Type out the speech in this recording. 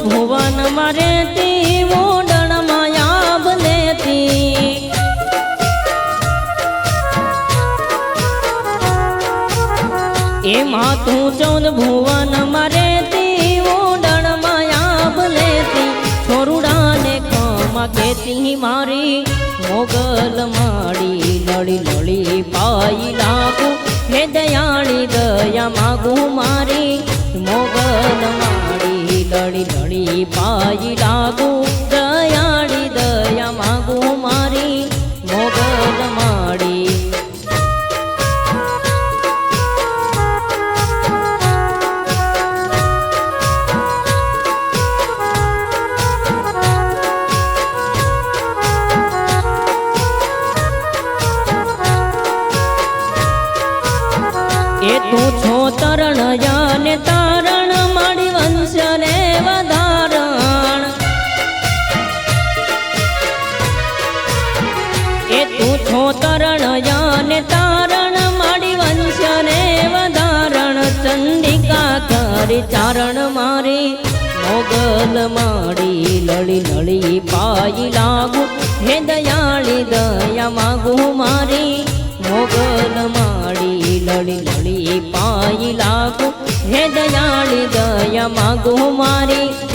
ભુવન મારે મોડણ માયા લેતી એમાં તું ચૌદ ભુવન મારે તી ઓડણ માયા લેતી છોરુડાને કમા કેતી મારી, મોગલ માડી લડી લડી પાઈ લાગુ હે દયાળી, દયા માગું મારી, મોગલ માડી લડી લડી પાઈ લાગુ દયાળી દયા માગું મારી, મોગલ માડી. એ તું છો તરણ જાને તારણ તું છો તરણ યાને તારણ, માડી વંશ ને વધારણ, ચંડિકા કરી ચારણ મારી. મોગલ માડી લળી લળી પાઈ લાગુ, હે દયાળી દયા માગું મારી. મોગલ માડી લળી લળી પાઈ લાગુ, હે દયાળી દયા માગું મારી.